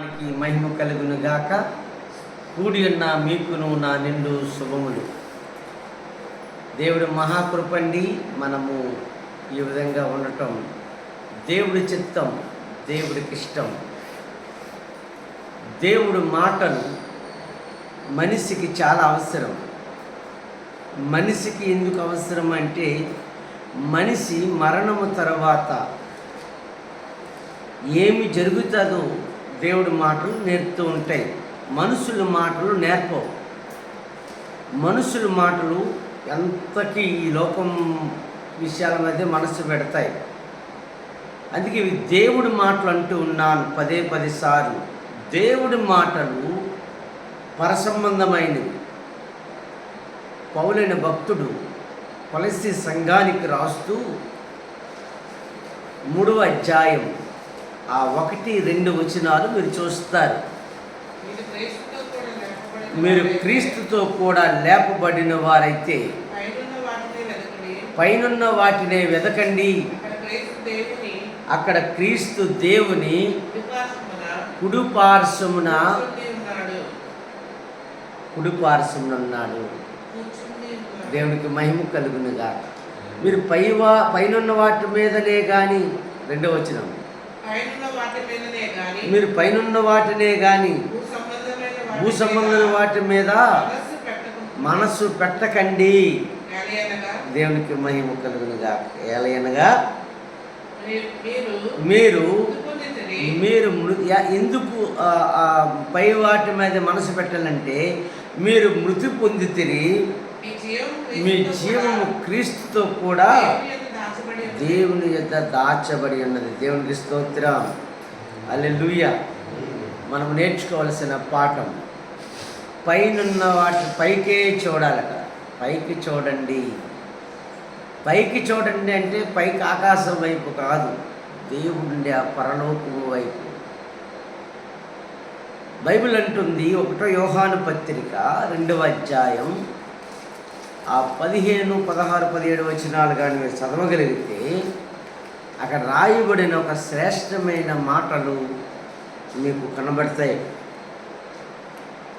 నామానికి మహిమ కలుగును గాక కూడి ఉన్న మీకును నా నిండు శుభములు. దేవుడు మహాకృపండి మనము ఈ విధంగా ఉండటం. దేవుడి చిత్తం దేవుడికి ఇష్టం. దేవుడు మాటలు మనిషికి చాలా అవసరం. మనిషికి ఎందుకు అవసరం అంటే మనిషి మరణము తర్వాత ఏమి జరుగుతుందో దేవుడి మాటలు నేర్పుతూ ఉంటాయి. మనుషుల మాటలు నేర్పవు. మనుషుల మాటలు ఎంతకీ ఈ లోకం విషయాల మధ్య మనసు పెడతాయి. అందుకే ఇవి దేవుడి మాటలు అంటూ ఉన్నాను పదే పది సార్లు. దేవుడి మాటలు పరసంబంధమైనవి. పౌలైన భక్తుడు కొలసి సంఘానికి రాస్తూ మూడవ అధ్యాయం ఆ ఒకటి రెండు వచనాలు మీరు చూస్తారు మీరు క్రీస్తుతో కూడా లేపబడిన వారైతే పైనున్న వాటిని వెతకండి. అక్కడ క్రీస్తు దేవుని కుడుపార్శ్వమున. కుడుపార్శ్వమున ఉన్నాడు. దేవునికి మహిమ కలుగునుగా మీరు పైవా పైనున్న వాటి మీదనే కానీ రెండవ వచనం మీరు పైనున్న వాటినే కానీ భూ సంబంధమైన వాటి మీద మనస్సు పెట్టకుండా మనసు పెట్టకండి. ఎలయనగా దేవునికి మహిమ కలుగునుగా ఏలయనగా? మీరు మీరు ఎందుకు పై వాటి మీద మనసు పెట్టాలంటే మీరు మృతి పొందితిరి. మీ జీవము క్రీస్తుతో కూడా దేవుని దాచబడి ఉన్నది. దేవుని యొక్క దాచబడి ఉన్నది. దేవునికి స్తోత్రం. అల్లెలుయ్య మనం నేర్చుకోవలసిన పాఠం. పైనున్న వాటి పైకే చూడాలట. పైకి చూడండి. పైకి చూడండి అంటే పైకి ఆకాశం వైపు కాదు. దేవుడి ఆ పరలోకము వైపు. బైబిల్ అంటుంది ఒకటో యోహాను పత్రిక రెండవ అధ్యాయం ఆ పదిహేను పదహారు పదిహేడు వచనాలు కానీ మీరు చదవగలిగితే అక్కడ రాయబడిన ఒక శ్రేష్టమైన మాటలు మీకు కనబడతాయి.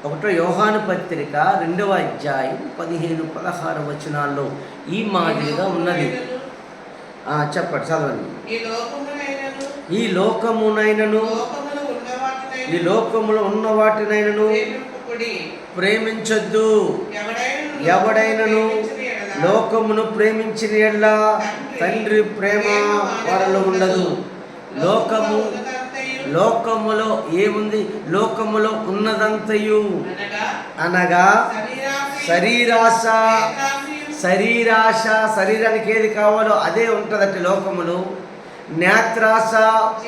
ఒకటో యోహాను పత్రిక రెండవ అధ్యాయం పదిహేను పదహారు వచనాల్లో ఈ మాదిరిగా ఉన్నది. చెప్పండి చదవండి. ఈ లోకమునైనను. ఈ లోకములో ఉన్న వాటినైనను ఈ లోకములో ఉన్న వాటినైనను ప్రేమింపకుడి. ప్రేమించొద్దు ఎవడైనను లోకమును ప్రేమించిన ఎడల తండ్రి ప్రేమ వారిలో ఉండదు. లోకము లోకములో ఏముంది? లోకములో ఉన్నదంతయు. అనగా శరీరాశ శరీరాశ శరీరానికి ఏది కావాలో అదే ఉంటుందట లోకములు. నేత్రాశ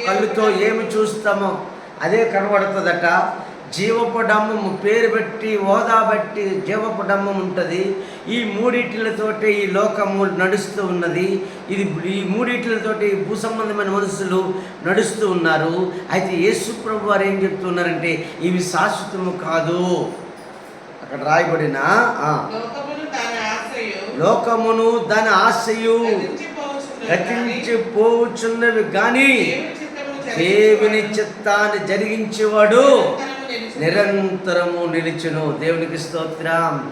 కళ్ళుతో ఏమి చూస్తామో అదే కనబడుతుందట. జీవపు డమ్మము పేరు పెట్టి హోదా బట్టి జీవపు డమ్మం ఉంటుంది. ఈ మూడిట్లతోటి ఈ లోకము నడుస్తూ ఉన్నది. ఇది ఈ మూడిట్లతోటి భూ సంబంధమైన మనుషులు నడుస్తూ ఉన్నారు. అయితే యేసు ప్రభు వారు ఏం చెప్తున్నారంటే ఇవి శాశ్వతము కాదు. అక్కడ రాయబడిన ఆ, లోకమును దాని ఆశయు గతించిపోవచ్చున్నవి కానీ దేవుని చిత్తాన్ని జరిగించేవాడు. నిరంతరము నిలిచును. దేవునికి స్తోత్రం.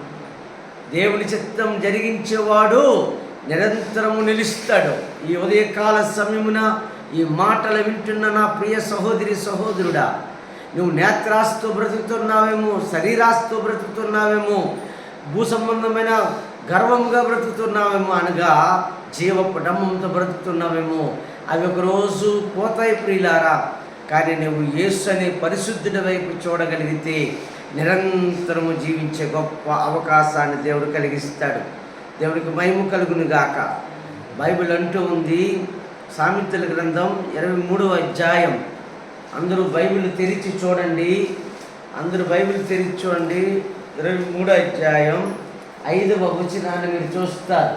దేవుని చిత్తం జరిగించేవాడు నిరంతరము నిలుస్తాడు. ఈ ఉదయకాల సమయమున ఈ మాటలు వింటున్న నా ప్రియ సహోదరి సహోదరుడా నువ్వు నేత్రాస్తో బ్రతుకుతున్నావేమో శరీరాస్తో బ్రతుకుతున్నావేమో భూ సంబంధమైన గర్వంగా బ్రతుకుతున్నావేమో అనగా జీవ డమ్మంతో బ్రతుకుతున్నావేమో అవి ఒకరోజు పోతాయి ప్రియులారా. కానీ నువ్వు యేసు అనే పరిశుద్ధుడి వైపు చూడగలిగితే నిరంతరము జీవించే గొప్ప అవకాశాన్ని దేవుడు కలిగిస్తాడు. దేవుడికి మహిమ కలుగును గాక బైబిల్ అంటూ ఉంది సామెతల గ్రంథం ఇరవై మూడవ అధ్యాయం. అందరూ బైబిల్ తెరిచి చూడండి. అందరూ బైబిల్ తెరిచి చూడండి. ఇరవై మూడో అధ్యాయం ఐదవ వచనాన్ని మీరు చూస్తారు.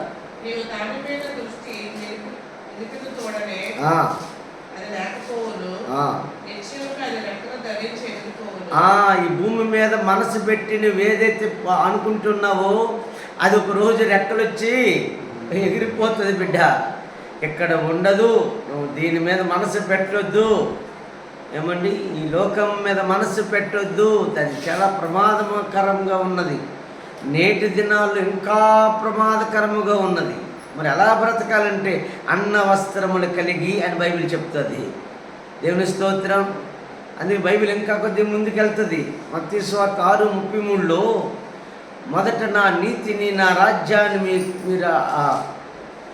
ఈ భూమి మీద మనసు పెట్టి నువ్వు ఏదైతే అనుకుంటున్నావో అది ఒక రోజు రెక్కలొచ్చి ఎగిరిపోతుంది బిడ్డ. ఇక్కడ ఉండదు. నువ్వు దీని మీద మనసు పెట్టొద్దు. ఏమండి? ఈ లోకం మీద మనసు పెట్టొద్దు. అది చాలా ప్రమాదకరంగా ఉన్నది. నేటి దినాల్లో ఇంకా ప్రమాదకరముగా ఉన్నది. మరి ఎలా బ్రతకాలంటే అన్న వస్త్రములు కలిగి అని బైబిల్ చెప్తుంది. దేవుని స్తోత్రం అందుకే బైబిల్ ఇంకా కొద్ది ముందుకెళ్తుంది మత్తి స్వార్థ ఆరు ముప్పై మూడులో మొదట నా నీతిని నా రాజ్యాన్ని మీ మీరు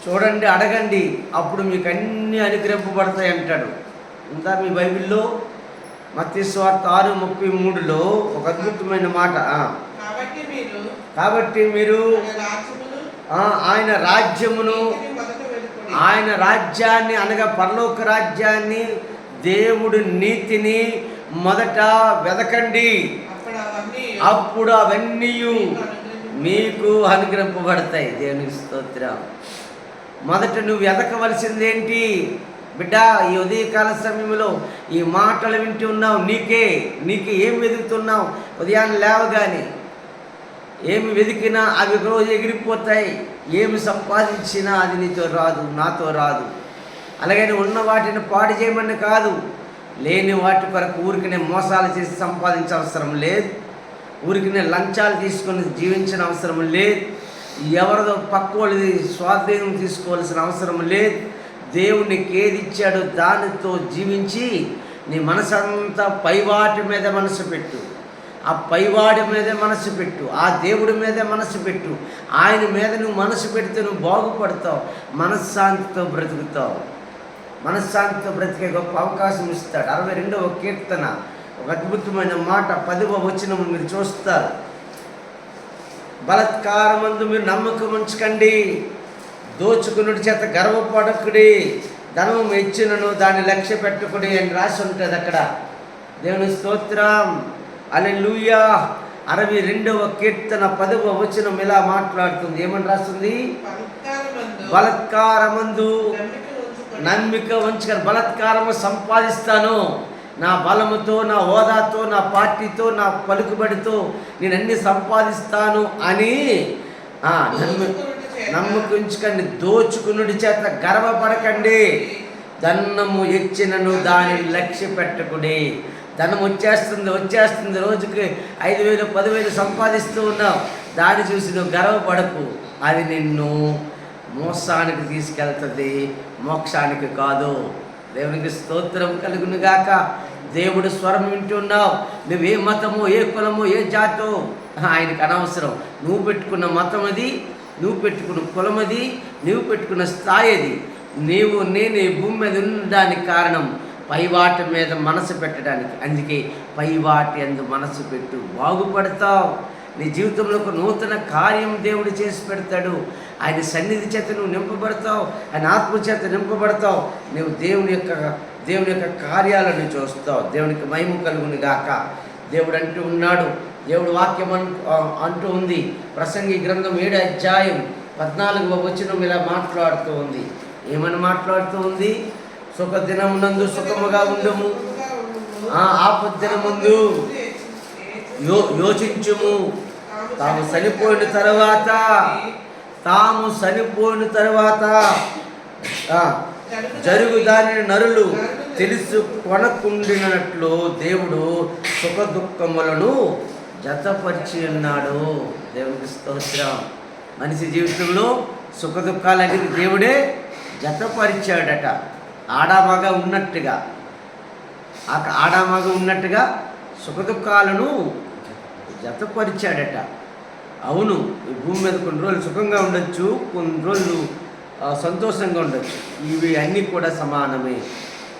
చూడండి అడగండి అప్పుడు మీకు అన్నీ అనుగ్రహింపబడతాయి అంటాడు ఉందా మీ బైబిల్లో మత్తి స్వార్థ ఆరు ముప్పై మూడులో ఒక అద్భుతమైన మాట. కాబట్టి మీరు ఆయన రాజ్యమును. ఆయన రాజ్యాన్ని అనగా పరలోక రాజ్యాన్ని దేవుడి నీతిని మొదట వెదకండి. అప్పుడు అవన్నీ మీకు అనుగ్రహింపబడతాయి. దేవునికి స్తోత్రం. మొదట నువ్వు ఎదకవలసిందేంటి బిడ్డ ఈ ఉదయకాల సమయంలో ఈ మాటలు వింటూ ఉన్నావు నీకే. నీకే ఏం వెతుకుతున్నావు ఉదయాన్నే లేవగానే ఏమి వెతికినా అవి రోజు ఎగిరిపోతాయి. ఏమి సంపాదించినా అది నీతో రాదు నాతో రాదు. అలాగని ఉన్న వాటిని పాడు చేయమని కాదు. లేని వాటి కొరకు ఊరికనే మోసాలు చేసి సంపాదించే అవసరం లేదు. ఊరికనే లంచాలు తీసుకొని జీవించిన అవసరం లేదు. ఎవరిదో పక్కోళ్ళది స్వాధీనం తీసుకోవాల్సిన అవసరం లేదు. దేవునికి ఏది ఇచ్చాడో దానితో జీవించి నీ మనసంతా పైవాటి మీద మనసు పెట్టు. ఆ పైవాడి మీదే మనసు పెట్టు. ఆ దేవుడి మీదే మనసు పెట్టు. ఆయన మీద నువ్వు మనసు పెడితే నువ్వు బాగుపడతావు. మనశ్శాంతితో బ్రతుకుతావు. మనశ్శాంతితో బ్రతికే గొప్ప అవకాశం ఇస్తాడు. అరవై రెండవ కీర్తన. ఒక అద్భుతమైన మాట పదివ వచనము మీరు చూస్తారు. బలత్కారమందు మీరు నమ్మకం ఉంచకండి. దోచుకునుడి చేత గర్వపడకుడి. ధనము ఇచ్చినను దాన్ని లక్ష్య పెట్టుకుడి అని రాసి ఉంటుంది అక్కడ. దేవుని స్తోత్రం. అలెలుయా అరవై రెండవ కీర్తన పదవ వచనం ఇలా మాట్లాడుతుంది. ఏమని రాస్తుంది? బలత్కారమందు. నమ్మిక ఉంచుకొని బలత్కారము సంపాదిస్తాను. నా బలముతో నా హోదాతో నా పార్టీతో నా పలుకుబడితో నేను అన్ని సంపాదిస్తాను అని నమ్మి దోచుకొనుట నమ్మకుంచుకండి దోచుకునుడి చేత గర్వపడకండి. ధనము ఇచ్చినను దానిని లక్ష్య పెట్టకుడి. ధనం వచ్చేస్తుంది వచ్చేస్తుంది. రోజుకి ఐదు వేలు పదివేలు సంపాదిస్తూ ఉన్నావు. దాన్ని చూసి నువ్వు గర్వపడకు. అది నిన్ను మోసానికి తీసుకెళ్తుంది. మోక్షానికి కాదు. దేవునికి స్తోత్రం కలుగునుగాక. దేవుడు స్వరం వింటున్నావు. నువ్వు ఏ మతమో ఏ కులమో ఏ జాతో ఆయనకు అనవసరం. నువ్వు పెట్టుకున్న మతం అది నువ్వు పెట్టుకున్న కులం అది నువ్వు పెట్టుకున్న స్థాయి అది నీవు నేను ఈ భూమి మీద ఉండడానికి కారణం. పైవాటి మీద మనసు పెట్టడానికి. అందుకే పైవాటి అందు మనసు పెట్టు. బాగుపడతావు. నీ జీవితంలో ఒక నూతన కార్యం దేవుడు చేసి పెడతాడు. ఆయన సన్నిధి చేత నువ్వు నింపబడతావు. ఆయన ఆత్మ చేత నింపబడతావు. నువ్వు దేవుని యొక్క దేవుని యొక్క కార్యాలను చూస్తావు. దేవునికి మహిమ కలుగుని గాక. దేవుడు అంటూ ఉన్నాడు. దేవుడు వాక్యం అన్- అంటూ ఉంది. ప్రసంగి గ్రంథం ఏడు అధ్యాయం పద్నాలుగు వచనం ఇలా మాట్లాడుతూ ఉంది. ఏమని మాట్లాడుతూ ఉంది? సుఖ నందు సుఖముగా ఉండము. ఆపద్దిన ముందు యో యోచించుము. తాము చనిపోయిన తర్వాత తాము చనిపోయిన తర్వాత జరుగుదాని జరుగు నరులు తెలుసు కొనకుండినట్లు దేవుడు సుఖ దుఃఖములను జతపరిచి ఉన్నాడు. దేవునికి స్తోత్రం. మనిషి జీవితంలో సుఖ దుఃఖాలనేది దేవుడే జతపరిచాడట. ఆడామగ ఉన్నట్టుగా ఆ ఆడామగ ఉన్నట్టుగా సుఖ దుఃఖాలను జతపరిచాడట. అవును ఈ భూమి మీద కొన్ని రోజులు సుఖంగా ఉండొచ్చు కొన్ని రోజులు సంతోషంగా ఉండొచ్చు. ఇవి అన్నీ కూడా సమానమే.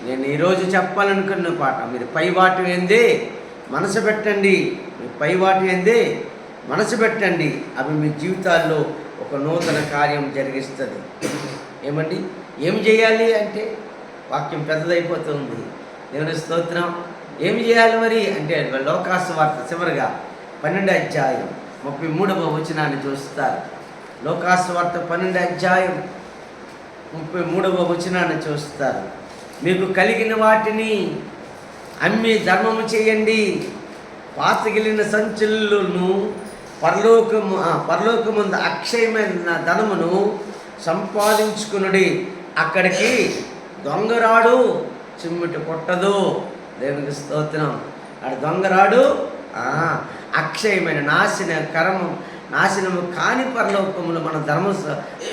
నేను ఈరోజు చెప్పాలనుకున్న పాట మీరు పై వాటి ఏందే మనసు పెట్టండి మీ పై వాటి ఏందే మనసు పెట్టండి అవి మీ జీవితాల్లో ఒక నూతన కార్యం జరిగిస్తుంది. ఏమండి? ఏం చేయాలి అంటే వాక్యం పెద్దదైపోతుంది. దేవుని స్తోత్రం. ఏం చేయాలి మరి? అంటే లోకాసు వార్త చివరిగా పన్నెండు అధ్యాయం. ముప్పై మూడవ వచనాన్ని చూస్తారు. లోకాసు వార్త పన్నెండు అధ్యాయం ముప్పై మూడవ వచనాన్ని చూస్తారు. మీకు కలిగిన వాటిని అమ్మి ధర్మము చేయండి. పాతగిలిన సంచులను పరలోకము పరలోకముందు అక్షయమైన ధనమును సంపాదించుకునుడి. అక్కడికి దొంగరాడు చిమ్మిటి కొట్టదు. దేవునికి స్తోత్రం. అక్కడ దొంగరాడు అక్షయమైన నాశన కరము నాశనము కాని పరలోకములు మన ధనము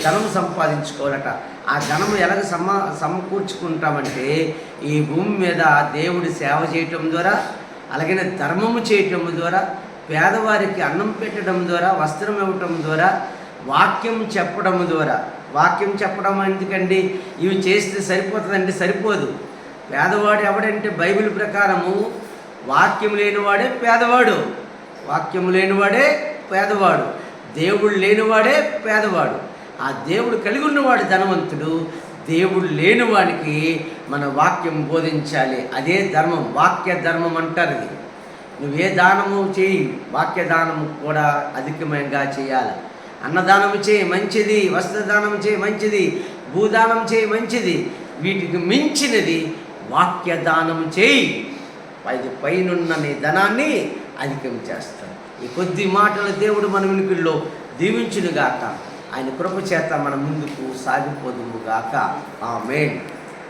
ధనము సంపాదించుకోవాలట. ఆ ధనము ఎలాగ సమ సమకూర్చుకుంటామంటే ఈ భూమి మీద దేవుడి సేవ చేయటం ద్వారా అలాగే ధర్మము చేయటం ద్వారా పేదవారికి అన్నం పెట్టడం ద్వారా వస్త్రం ఇవ్వటం ద్వారా వాక్యం చెప్పడం ద్వారా. వాక్యం చెప్పడం ఎందుకండి? ఇవి చేస్తే సరిపోతుందంటే సరిపోదు. పేదవాడు ఎవడంటే బైబిల్ ప్రకారము వాక్యం లేనివాడే పేదవాడు. వాక్యం లేనివాడే పేదవాడు. దేవుడు లేనివాడే పేదవాడు. ఆ దేవుడు కలిగి ఉన్నవాడు ధనవంతుడు. దేవుడు లేనివాడికి మన వాక్యం బోధించాలి. అదే ధర్మం వాక్య ధర్మం అంటారు ఇది. నువ్వే దానము చేయి వాక్య దానము కూడా అధికమంగా చేయాలి. అన్నదానం చేయి మంచిది. వస్త్రదానం చేయి మంచిది. భూదానం చేయి మంచిది. వీటికి మించినది వాక్య దానం చేయి. అది పైనున్న నీ ధనాన్ని అధికం చేస్తాడు ఈ కొద్ది మాటల దేవుడు మన వినికిల్లో దీవించునుగాక. ఆయన కృప చేత మన ముందుకు సాగిపోదుము గాక ఆమెన్.